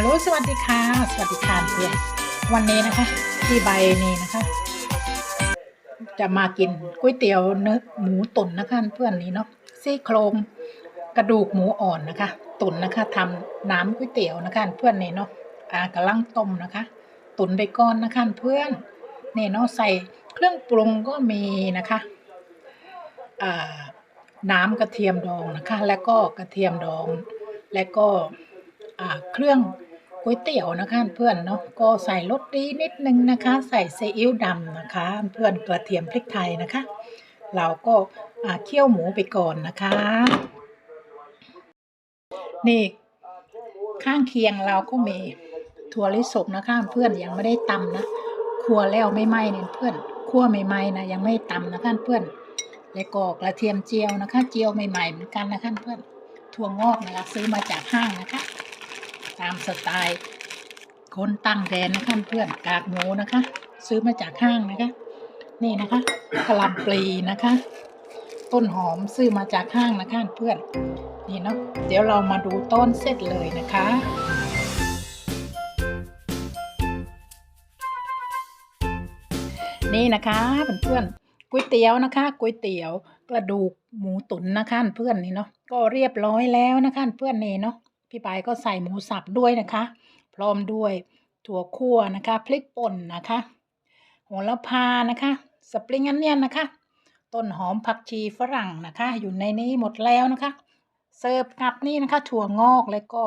ฮัลโหลสวัสดีค่ะ สวัสดีค่ะเพื่อนวันนี้นะคะ ที่ใบนี้นะคะ จะมากินก๋วยเตี๋ยวเนื้อหมูตุ๋นนะคะเพื่อนนี้เนาะซี่โครงกระดูกหมูอ่อนนะคะ ตุ๋นนะคะทำน้ำก๋วยเตี๋ยวนะคะเพื่อนนี่เนาะอ่ากำลังต้มนะคะ ตุ๋นไปก่อนนะคะเพื่อนนี่เนาะใส่เครื่องปรุงก็มีนะคะอ่าน้ำกระเทียมดองนะคะ แล้วก็กระเทียมดอง และก็เครื่อง ก๋วยเตี๋ยวนะคะเพื่อนเนาะก็ใส่รสดีนิดนึงนะคะ ใส่ซีอิ๊วดำนะคะ เพื่อนกระเทียมพริกไทยนะคะ เราก็เคี่ยวหมูไปก่อนนะคะ นี่ข้างเคียงเราก็มีถั่วลิสงนะคะเพื่อนยังไม่ได้ตำนะครัวแล้วไม่ไหม้เนี่ยเพื่อนคั่วใหม่ๆนะยังไม่ตำนะคะเพื่อนแล้วก็กระเทียมเจียวนะคะ เจียวใหม่ๆเหมือนกันนะคะเพื่อนถั่วงอกนะคะซื้อมาจากห้างนะคะ ตามสไตล์คนตั้งแดนนะคะเพื่อนกากหมูนะคะ ซื้อมาจากห้างนะคะ นี่นะคะกะหล่ำปลีนะคะ ต้นหอมซื้อมาจากห้างนะคะเพื่อนนี่เนาะเดี๋ยวเรามาดูต้นเสร็จเลยนะคะนี่นะคะเพื่อนๆก๋วยเตี๋ยวนะคะก๋วยเตี๋ยวกระดูกหมูตุ๋นนะคะเพื่อนนี่เนาะก็เรียบร้อยแล้วนะคะเพื่อนนี่เนาะ พี่ปายก็ใส่หมูสับด้วยนะคะ พร้อมด้วยถั่วคั่วนะคะพริกป่นนะคะโหระพานะคะสปริงอันเนียนนะคะ ต้นหอมผักชีฝรั่งนะคะ อยู่ในนี้หมดแล้วนะคะ เสิร์ฟกับนี่นะคะ ถั่วงอกแล้วก็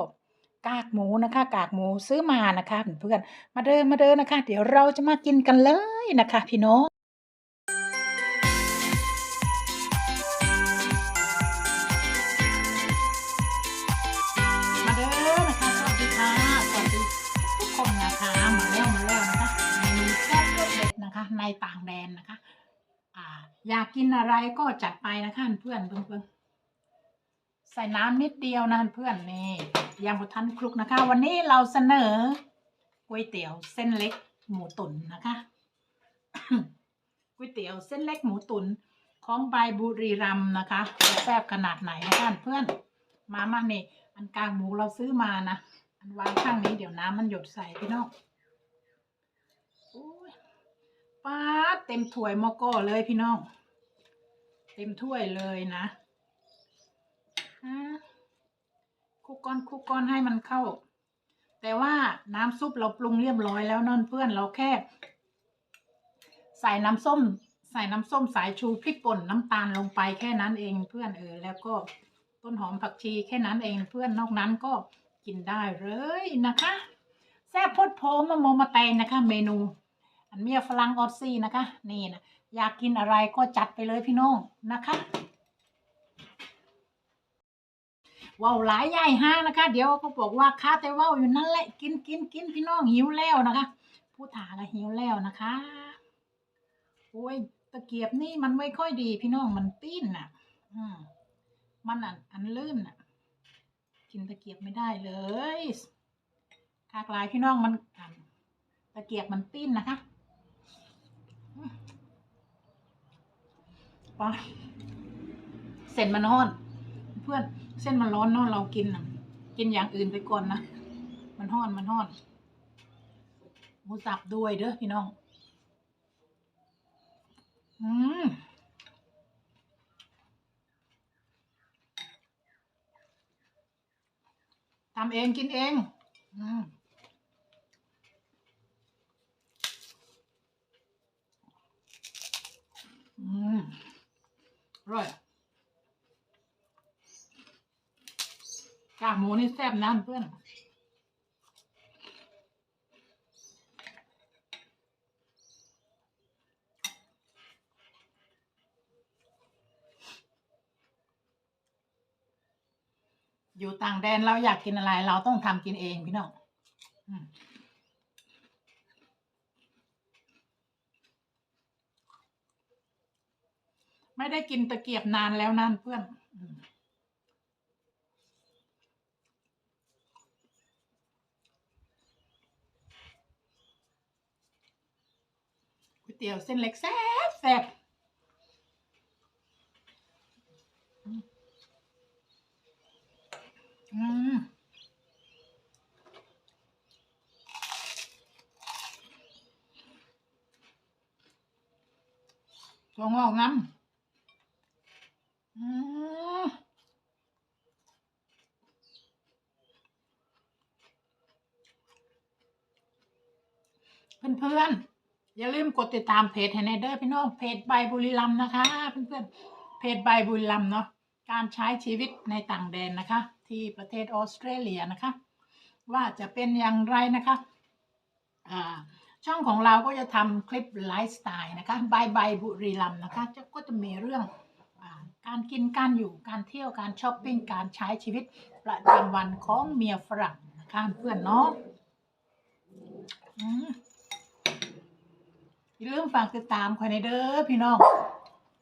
กากหมูนะคะ กากหมูซื้อมานะคะเพื่อนๆมาเดินมาเดินนะคะ เดี๋ยวเราจะมากินกันเลยนะคะ พี่น้อง ในต่างแดนนะคะอ่าอยากกินอะไรก็จัดไปนะคะเพื่อนเพื่อนใส่น้ำนิดเดียวนะเพื่อนนี่ยังบุทันคลุกนะคะ วันนี้เราเสนอก๋วยเตี๋ยวเส้นเล็กหมูตุ๋นนะคะก๋วยเตี๋ยวเส้นเล็กหมูตุ๋นของใบบุรีรัมนะคะแซ่บขนาดไหนนะคะเพื่อนมามาเนี่อันกลางหมูเราซื้อมานะ อันวางข้างนี้เดี๋ยวน้ำมันหยดใส่พี่น้อง ป้าดเต็มถ้วยมอก้อเลยพี่น้อง เต็มถ้วยเลยนะคุกก้อนคุกก้อนให้มันเข้า แต่ว่าน้ำซุปเราปรุงเรียบร้อยแล้วนั่นเพื่อนเราแค่ ใส่น้ำส้ม ใส่น้ำส้มสายชูพริกป่นน้ำตาลลงไปแค่นั้นเองเพื่อนเออแล้วก็ต้นหอมผักชีแค่นั้นเองเพื่อนนอกนั้นก็กินได้เลยนะคะ แซ่บพดโพมะโมมาแตงนะคะ เมนู อันเมียฝรั่งออสซี่นะคะ นี่นะอยากกินอะไรก็จัดไปเลยพี่น้องนะคะว้าวหลายใหญ่ห้านะคะ เดี๋ยวเขาบอกว่าค้าแต่ว่าวอยู่นั่นแหละกินกินกินพี่น้องหิวแล้วนะคะผู้ถาก็หิวแล้วนะคะโอ้ยตะเกียบนี่มันไม่ค่อยดี พี่น้องมันปิ้นน่ะ อืมมันอันอันลื่นน่ะ กินตะเกียบไม่ได้เลยคากลายพี่น้องมันอันตะเกียบมันปิ้นนะคะ ไปเส้นมันร้อน เพื่อนเส้นมันร้อนเนาะเรากินนะกินอย่างอื่นไปก่อนนะ มันร้อนมันร้อน หมูสับด้วยเด้อพี่น้อง อืมทำเองกินเอง อืมอืมอ ร่อยกากหมูนี่แซ่บนะเพื่อนอยู่ต่างแดนเราอยากกินอะไร เราต้องทำกินเองพี่น้อง ไม่ได้กินตะเกียบนานแล้วนั่นเพื่อน ก๋วยเตี๋ยวเส้นเล็กแซ่บแซ่บอืมถั่วงอกน้ำ เพื่อนๆ อย่าลืมกดติดตามเพจให้ในเด้อพี่น้อง เพจใบบุรีรัมนะคะ เพื่อนๆ เพจใบบุรีรัมเนาะ การใช้ชีวิตในต่างแดนนะคะ ที่ประเทศออสเตรเลียนะคะ ว่าจะเป็นอย่างไรนะคะ อ่าช่องของเราก็จะทำคลิปไลฟ์สไตล์นะคะบายบายบุรีรัมนะคะจะก็จะมีเรื่อง การกินการอยู่การเที่ยวการช้อปปิ้งการใช้ชีวิตประจำวันของเมียฝรั่งนะคะเพื่อนเนาะออย่าลืมฝากติดตามคอยในเด้อพี่น้อง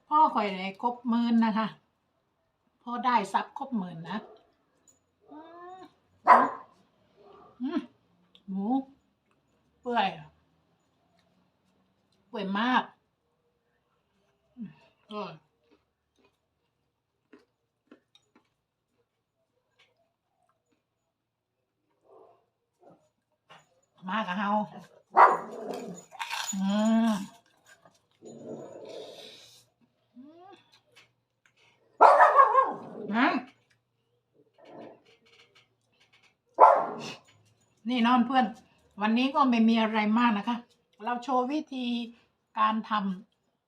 พ่อคอยได้ครบหมื่นนะคะพ่อได้ซับครบหมื่นนะหมูเปื่อยเปื่อยมากออร่อย มากับเฮาอืมอืมนี่นอนเพื่อน วันนี้ก็ไม่มีอะไรมากนะคะ เราโชว์วิธีการท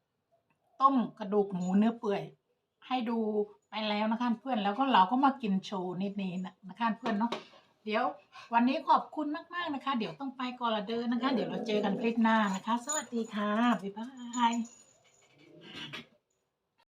ำต้มกระดูกหมูเนื้อเปื่อย ให้ดูไปแล้วนะคะเพื่อนแล้วก็เราก็มากินโชว์นิดนี้นะนะคะเพื่อนเนาะ เดี๋ยววันนี้ขอบคุณมากมากนะคะ เดี๋ยวต้องไปก่อนละเดินนะคะ เดี๋ยวเราเจอกันคลิปหน้านะคะ สวัสดีค่ะ บ๊ายบาย